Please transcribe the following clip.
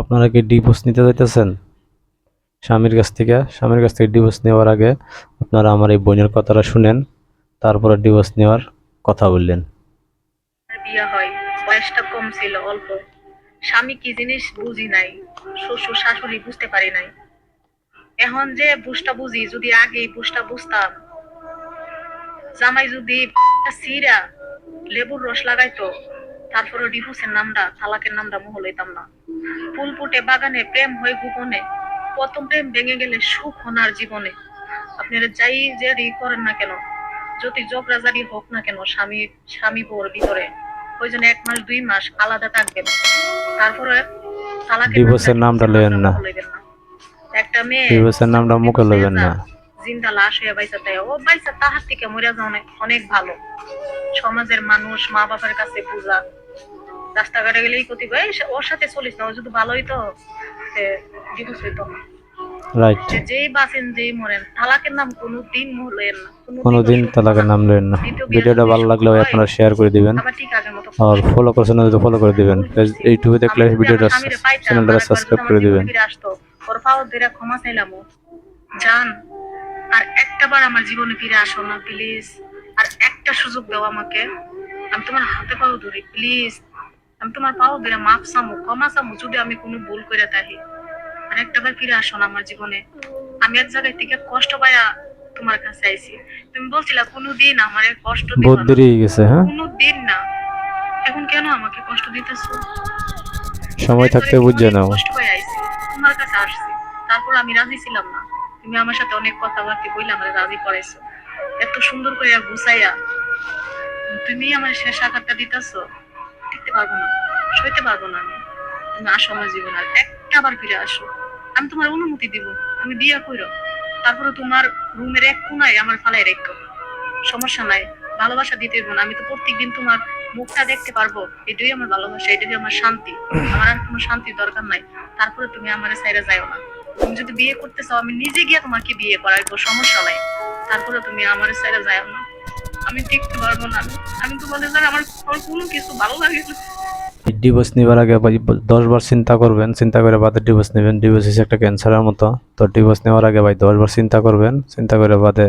আপনারা কি ডিভোর্স নিতে চাইতেছেন স্বামীর কাছ থেকে, স্বামীর কাছ থেকে ডিভোর্স নেওয়ার আগে আপনারা আমার এই বোনের কথাটা শুনেন, তারপরে ডিভোর্স নেওয়ার কথা বললেন। বিয়ে হয়, বয়সটা কম অল্প। স্বামী কি জিনিস বুঝি নাই, শ্বশুর, শাশুড়ি বুঝতে পারি নাই। এখন যে বুঝটা বুঝি, যদি আগে বুঝটা বুঝতাম। জামাই যদি সিরা, লেবুর রস লাগাইতো তারপরে ডিভোর্সের নামটা তালাকের নামটা মোহ লইতাম না। ফুল ফুটে বাগানে প্রেম হয়ে গোপনে প্রথম প্রেম ভেঙে গেলে সুখ হনার জীবনে। আপনারা যাই যে করেন না কেন যদি জগরাজারি হোক না কেন স্বামী স্বামী বউর ভিতরে ওই জন্য এক মাস দুই মাস আলাদা থাকবেন। তারপরে তালাকের ডিভোর্সের নামটা লইবেন না। একটা মেয়ে ডিভোর্সের নামটা মুখে লইবেন না। জিন্দা লাশ হয়ে বাইসা তাই ও বাইসা তাহার থেকে মরে যাওয়া অনেক ভালো। সমাজের মানুষ মা বাবার কাছে পূজা রাস্তাঘাটে গেলেই ক্ষতি করে। ওর সাথে চলিস না ও যদি ভালোই তো ডিভোর্স হইতো না। রাইট যেই বাঁচেন যেই মরেন তালাকের নাম কোনো দিন না কোনোদিন তালাকের নাম না। ভিডিওটা ভালো লাগলে আপনারা শেয়ার করে দিবেন। ঠিক মতো আর ফলো করছেন না ফলো করে দিবেন। ইউটিউবে দেখলে ভিডিওটা চ্যানেলটা সাবস্ক্রাইব করে দিবেন। আসতো ওর ধরে ক্ষমা চাইলাম জান আর একটা বার আমার জীবনে ফিরে আসো না প্লিজ আর একটা সুযোগ দাও আমাকে। আমি তোমার হাতে পাও ধরি প্লিজ আমি তোমার পাও ধরে মাপ চামু ক্ষমা চামু যদি আমি কোনো ভুল করে থাকি। আর একটা বার ফিরে আসো না আমার জীবনে। আমি এক জায়গায় থেকে কষ্ট পাইয়া তোমার কাছে আইছি। তুমি বলছিলা কোনোদিন আমার কষ্ট দিবা গেছে হ্যাঁ? কোনো দিন না। এখন কেন আমাকে কষ্ট দিতেছো? সময় থাকতে বুঝে নাও। কষ্ট হয়ে আইছি তোমার কাছে আসছি। তারপর আমি রাজি ছিলাম না। তুমি আমার সাথে অনেক কথাবার্তা বইলে আমার রাজি করাইছো। এত সুন্দর করে গুছাইয়া তুমি আমার শেষ আঘাতটা দিতেছো? টিকতে পারব না। সইতে পারব না আমি। তুমি আসো আমার জীবন, আর একটা বার ফিরে আসো। আমি তোমার অনুমতি দিব। তুমি বিয়ে করো। তারপরে তোমার রুমের এক কোনায় আমার ফালাই রেখো। সমস্যা নাই, ভালোবাসা দিতে না। আমি তো প্রত্যেকদিন তোমার মুখটা দেখতে পারব। এটাই আমার ভালোবাসা, এটাই আমার শান্তি। আমার আর কোনো শান্তির দরকার নাই। তারপরে তুমি আমার সাইডে যাও না। তুমি যদি বিয়ে করতে চাও, আমি নিজে গিয়ে তোমাকে বিয়ে করাইবো, সমস্যা নাই। তারপরে তুমি আমার সাইডে যাও না। আমি টিকতে পারব না। আমি তোমাদের দ্বারা আমার কোনো কিছু ভালো লাগে ডিভোর্স নেবার আগে ভাই, দশ চিন্তা করবেন, চিন্তা করে বাদে ডিভোর্স নেবেন। ডিভোর্স হিসেবে একটা ক্যান্সারের মতো। তো ডিভোর্স নেওয়ার আগে ভাই দশবার চিন্তা করবেন, চিন্তা করে বাদে